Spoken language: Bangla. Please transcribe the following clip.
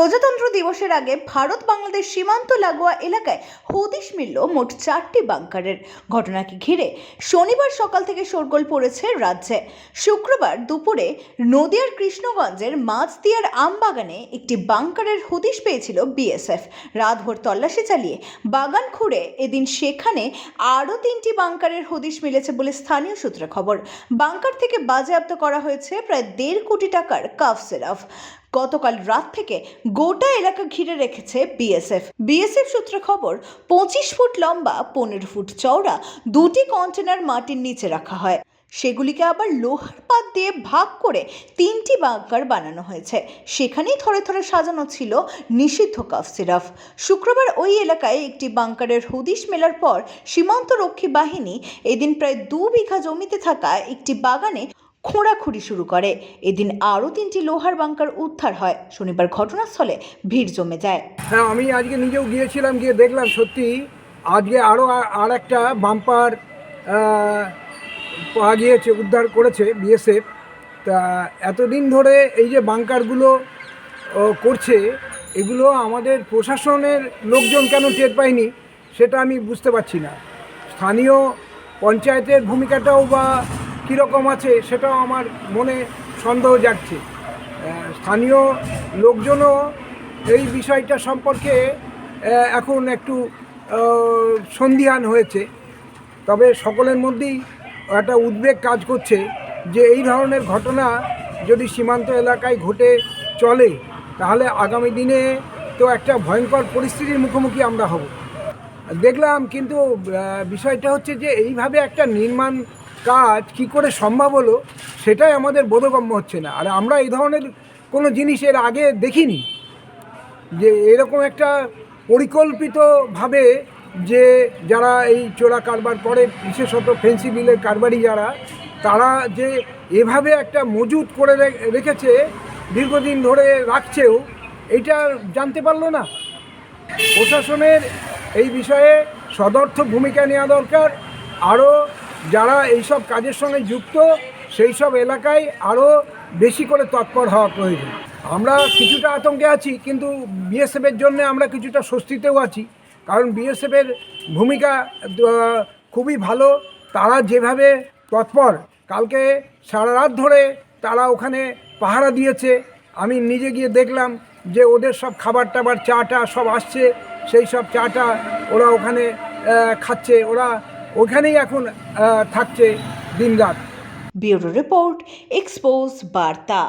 প্রজাতন্ত্র দিবসের আগে ভারত বাংলাদেশ সীমান্ত লাগোয়া এলাকায় হদিশ মিলল মোট চারটি বাংকারের। ঘটনাকে ঘিরে শনিবার সকাল থেকে শোরগোল পড়েছে রাজ্যে। শুক্রবার দুপুরে নদিয়ার কৃষ্ণগঞ্জের মাছদিয়ার আমবাগানে একটি বাংকারের হদিশ পেয়েছিল বিএসএফ। রাতভর তল্লাশি চালিয়ে বাগান খুঁড়ে এদিন সেখানে আরও তিনটি বাংকারের হদিশ মিলেছে বলে স্থানীয় সূত্রে খবর। বাংকার থেকে বাজেয়াপ্ত করা হয়েছে প্রায় দেড় কোটি টাকার কাফ সিরাপ গতকাল রাত থেকে গোটা এলাকা ঘিরে রেখেছে বিএসএফ। বিএসএফ সূত্রে খবর, পঁচিশ ফুট লম্বা, পনেরো ফুট চওড়া দুটি কন্টেনার মাটির নিচে রাখা হয়। সেগুলিকে আবার লোহার পাত দিয়ে ভাগ করে তিনটি বাঙ্কার বানানো হয়েছে। সেখানেই থরে থরে সাজানো ছিল নিষিদ্ধ কাফ সিরাপ শুক্রবার ওই এলাকায় একটি বাঙ্কারের হুদিশ মেলার পর সীমান্ত রক্ষী বাহিনী এদিন প্রায় দু বিঘা জমিতে থাকা একটি বাগানে খোঁড়াখুঁড়ি শুরু করে। এদিন আরও তিনটি লোহার বাংকার উদ্ধার হয়। শনিবার ঘটনাস্থলে ভিড় জমে যায়। হ্যাঁ আমি আজকে নিজেও গিয়েছিলাম, গিয়ে দেখলাম সত্যি। আজকে আরও আর একটা বাম্পার পাওয়া গিয়েছে উদ্ধার করেছে বিএসএফ। তা এতদিন ধরে এই যে বাংকারগুলো করছে, এগুলো আমাদের প্রশাসনের লোকজন কেন টের পায়নি, সেটা আমি বুঝতে পারছি না। স্থানীয় পঞ্চায়েতের ভূমিকাটাও বা কীরকম আছে সেটাও আমার মনে সন্দেহ যাচ্ছে স্থানীয় লোকজনও এই বিষয়টা সম্পর্কে এখন একটু সন্দিহান হয়েছে। তবে সকলের মধ্যেই একটা উদ্বেগ কাজ করছে যে এই ধরনের ঘটনা যদি সীমান্ত এলাকায় ঘটে চলে, তাহলে আগামী দিনে তো একটা ভয়ঙ্কর পরিস্থিতির মুখোমুখি আমরা হব। দেখলাম কিন্তু বিষয়টা হচ্ছে যে এইভাবে একটা নির্মাণ কাজ কি করে সম্ভব হলো সেটাই আমাদের বোধগম্য হচ্ছে না। আর আমরা এই ধরনের কোনো জিনিস এর আগে দেখিনি যে এরকম একটা পরিকল্পিতভাবে যে যারা এই চোরা কারবার করে বিশেষত ফেন্সি বিলের কারবারি যারা, তারা যে এভাবে একটা মজুত করে রেখেছে, দীর্ঘদিন ধরে রাখছেও এটা জানতে পারল না। প্রশাসনের এই বিষয়ে সদর্থ ভূমিকা নেওয়া দরকার। আরও যারা এইসব কাজের সঙ্গে যুক্ত সেই সব এলাকায় আরও বেশি করে তৎপর হওয়া প্রয়োজন। আমরা কিছুটা আতঙ্কে আছি, কিন্তু বিএসএফের জন্য আমরা কিছুটা স্বস্তিতেও আছি। কারণ বিএসএফের ভূমিকা খুবই ভালো। তারা যেভাবে তৎপর, কালকে সারা রাত ধরে তারা ওখানে পাহারা দিয়েছে। আমি নিজে গিয়ে দেখলাম যে ওদের সব খাবার টাবার, চাটা সব আসছে। সেই সব চাটা ওরা ওখানে খাচ্ছে। ওরা ওখানেই এখন থাকছে দিনরাত। ব্যুরো রিপোর্ট এক্সপোজ বার্তা।